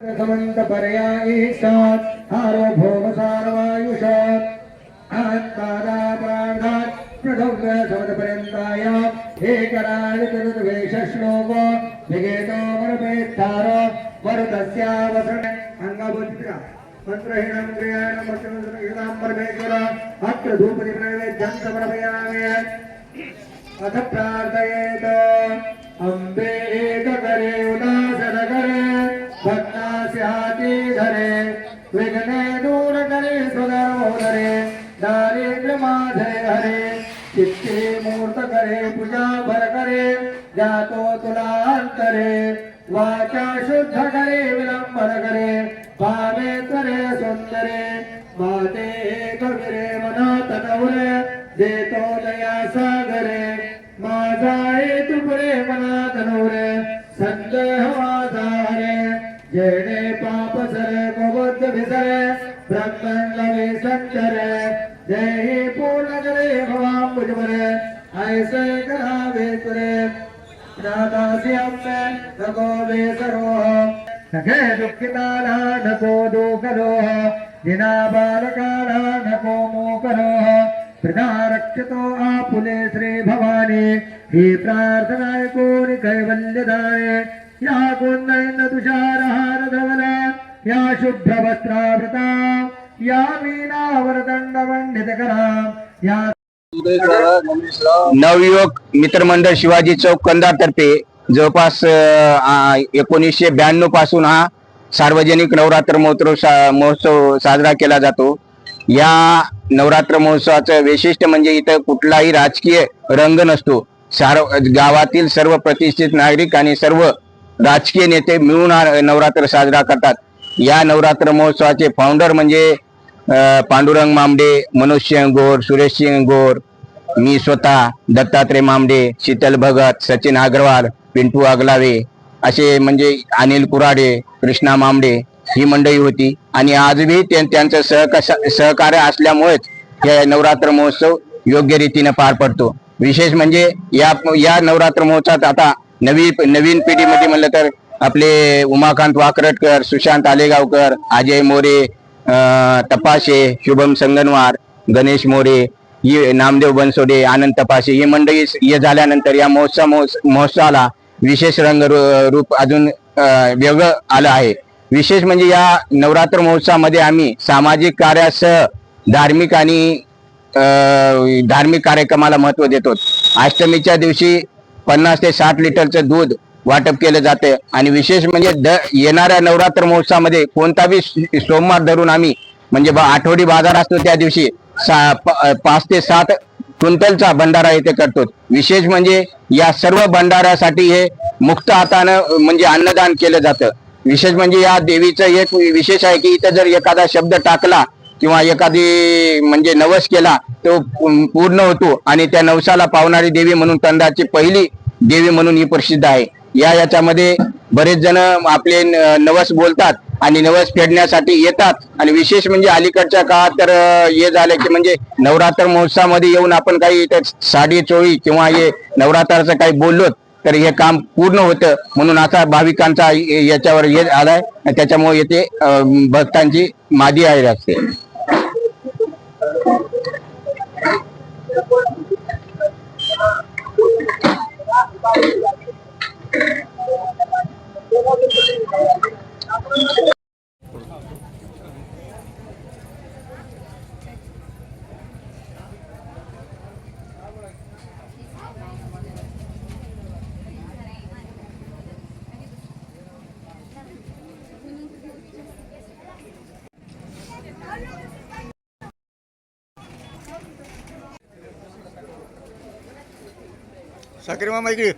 समन्तपर्या ईशात् सार्वभौमसारवायुषात्। आत्मादाप्रार्धात् प्रथमसमतपर्यन्तायाम् एकराजचतुर्वेशश्लोको विगेतो मरुतस्यावसरण अङ्गभुद्रा मन्त्रहीनं क्रियाणं वचनं परमेश्वर अत्र धूपति नैवेद्यं समर्पयामि। अथ प्रार्थयेत। अम्बे एककरे विघ्ने दूर करे सुधरोदरे दारिद्र्य माधे हरे चित्ते मूर्त करे पूजा भर करे जातो तुलांतरे वाचा शुद्ध करे विलंबन करे पावे करे सुंदरे माते कविरे मना तनवरे देतो दया सागरे माझा तुपरे पुरे मना तनवरे संदेह माझा हरे जेणे पाप सरे पंच विसरे ब्रह्मंड में जय ही पूर्ण करे भवान मुझमरे ऐसे करावेश्वरे नादास्यम में नको आपुले श्री भवानी। ही प्रार्थनाय कोनि कैवल्यदाय या कुंदन तुषा शुभ्र वस्त्रावृता या वीणावरदंड पंडित करा या नवयुवक मित्रमंडळ शिवाजी चौक कंदार तर्फे जवळपास एकोणीसशे ब्याण्णवपासून हा सार्वजनिक नवरात्र महोत्सव सा- महोत्सव साजरा केला जातो. या नवरात्र महोत्सवाचं वैशिष्ट्य म्हणजे इथं कुठलाही राजकीय रंग नसतो. सार्व गावातील सर्व प्रतिष्ठित नागरिक आणि सर्व राजकीय नेते मिळून हा नवरात्र साजरा करतात. या नवरात्र महोत्सवाचे फाउंडर म्हणजे पांडुरंग मामडे मनोज सिंह गोर सुरेश सिंह गोर मी स्वतः दत्तात्रय मामडे शीतल भगत सचिन अग्रवाल पिंटू अगलावे असे म्हणजे अनिल कुराडे कृष्णा मामडे ही मंडळी होती. आणि आजही त्यांचं सहकार सहकार्य असल्यामुळेच हे नवरात्र महोत्सव योग्य रीतीने पार पडतो. विशेष म्हणजे या या नवरात्र महोत्सवात आता नवी नवीन पिढीमध्ये म्हणलं तर आपले उमाकांत वाकरटकर सुशांत आलेगावकर अजय मोरे तपाशे शुभम संगनवार गणेश मोरे ये नामदेव बनसोडे आनंद तपाशे ही मंडळी हे झाल्यानंतर या महोत्सव महोत्सवाला विशेष रंग रूप अजून वेगळं आलं आहे. विशेष म्हणजे या नवरात्र महोत्सवामध्ये आम्ही सामाजिक कार्यासह धार्मिक आणि धार्मिक कार्यक्रमाला महत्त्व देतो. अष्टमीच्या दिवशी पन्नास ते साठ लिटरचं दूध वाटप केलं जातं. आणि विशेष म्हणजे द येणाऱ्या नवरात्र महोत्सवामध्ये कोणताही सोमवार धरून आम्ही म्हणजे आठवडी बाजार असतो त्या दिवशी सा- पाच ते सात क्विंटलचा भंडारा इथे करतो. विशेष म्हणजे या सर्व भंडाऱ्यासाठी हे मुक्त हातानं म्हणजे अन्नदान केलं जातं. विशेष म्हणजे या देवीचं एक विशेष आहे की इथं जर एखादा शब्द टाकला किंवा एखादी म्हणजे नवस केला तो पूर्ण होतो. आणि त्या नवसाला पावणारी देवी म्हणून कंदाची पहिली देवी म्हणून ही प्रसिद्ध आहे. या याच्यामध्ये बरेच जण आपले नवस बोलतात आणि नवस फेडण्यासाठी येतात. आणि विशेष म्हणजे अलीकडच्या काळात तर हे झालं की म्हणजे नवरात्र महोत्सवामध्ये येऊन आपण काही इथं साडी चोळी किंवा हे नवरात्राचं काही बोललो तर हे काम पूर्ण होतं. म्हणून असा भाविकांचा याच्यावर हे आलाय त्याच्यामुळे येथे अं, भक्तांची मादी आहे असते साखरे मामा इकडे